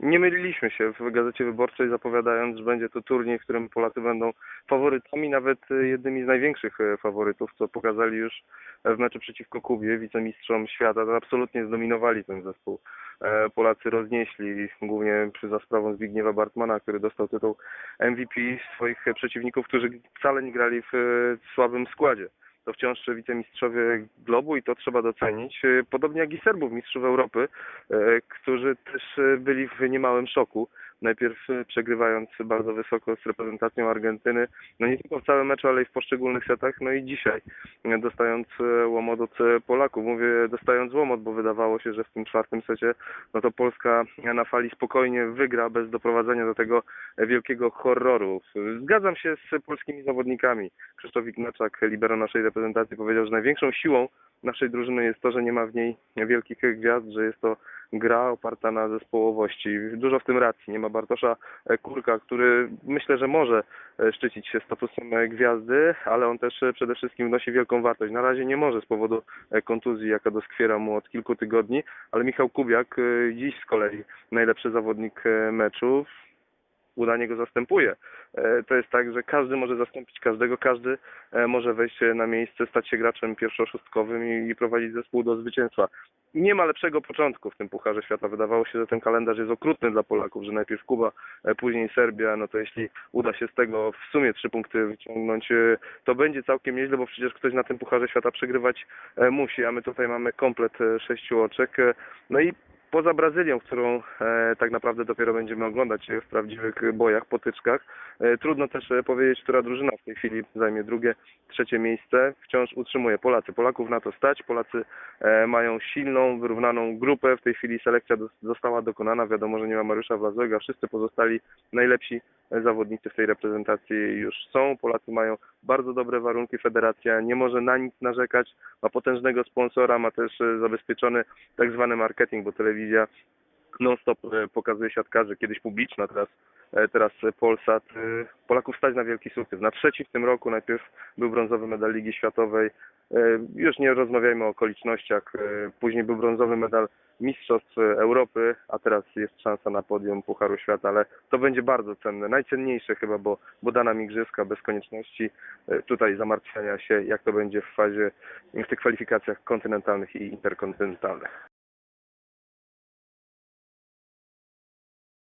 Nie myliliśmy się w Gazecie Wyborczej zapowiadając, że będzie to turniej, w którym Polacy będą faworytami, nawet e, jednymi z największych e, faworytów, co pokazali już w meczu przeciwko Kubie, wicemistrzom świata. Absolutnie zdominowali ten zespół. E, Polacy roznieśli, głównie przy- za sprawą Zbigniewa Bartmana, który dostał tytuł MVP swoich przeciwników, którzy wcale nie grali w słabym składzie. To wciąż wicemistrzowie globu i to trzeba docenić. E, Podobnie jak i Serbów, mistrzów Europy, e, którzy też e, byli w niemałym szoku. Najpierw przegrywając bardzo wysoko z reprezentacją Argentyny, no nie tylko w całym meczu, ale i w poszczególnych setach, no i dzisiaj dostając łomot od Polaków. Mówię dostając łomot, bo wydawało się, że w tym czwartym secie no to Polska na fali spokojnie wygra bez doprowadzenia do tego wielkiego horroru. Zgadzam się z polskimi zawodnikami. Krzysztof Ignaczak, libero naszej reprezentacji, powiedział, że największą siłą naszej drużyny jest to, że nie ma w niej wielkich gwiazd, że jest to gra oparta na zespołowości. Dużo w tym racji. Nie ma Bartosza Kurka, który myślę, że może szczycić się statusem gwiazdy, ale on też przede wszystkim wnosi wielką wartość. Na razie nie może z powodu kontuzji, jaka doskwiera mu od kilku tygodni, ale Michał Kubiak e, dziś z kolei najlepszy zawodnik e, meczu udanie go zastępuje. E, To jest tak, że każdy może zastąpić każdego, każdy e, może wejść na miejsce, stać się graczem pierwszoszustkowym i, prowadzić zespół do zwycięstwa. Nie ma lepszego początku w tym Pucharze Świata. Wydawało się, że ten kalendarz jest okrutny dla Polaków, że najpierw Kuba, e, później Serbia, no to jeśli uda się z tego w sumie trzy punkty wyciągnąć, e, to będzie całkiem nieźle, bo przecież ktoś na tym Pucharze Świata przegrywać e, musi, a my tutaj mamy komplet e, sześciu oczek. E, No i poza Brazylią, którą e, tak naprawdę dopiero będziemy oglądać w prawdziwych bojach, potyczkach, e, trudno też e, powiedzieć, która drużyna w tej chwili zajmie drugie, trzecie miejsce. Wciąż utrzymuje Polacy. Polaków na to stać. Polacy mają silną, wyrównaną grupę. W tej chwili selekcja została dokonana. Wiadomo, że nie ma Mariusza Wlazłego, wszyscy pozostali najlepsi zawodnicy w tej reprezentacji już są. Polacy mają bardzo dobre warunki. Federacja nie może na nic narzekać. Ma potężnego sponsora, ma też zabezpieczony tak zwany marketing, bo telewizja non-stop e, pokazuje siatkarzy, kiedyś publiczna, teraz, e, teraz Polsat. E, Polaków stać na wielki sukces. Na trzeci w tym roku najpierw był brązowy medal Ligi Światowej. Już nie rozmawiajmy o okolicznościach. Później był brązowy medal Mistrzostw Europy, a teraz jest szansa na podium Pucharu Świata, ale to będzie bardzo cenne, najcenniejsze chyba, bo, bo da nam igrzyska bez konieczności tutaj zamartwiania się, jak to będzie w fazie, w tych kwalifikacjach kontynentalnych i interkontynentalnych.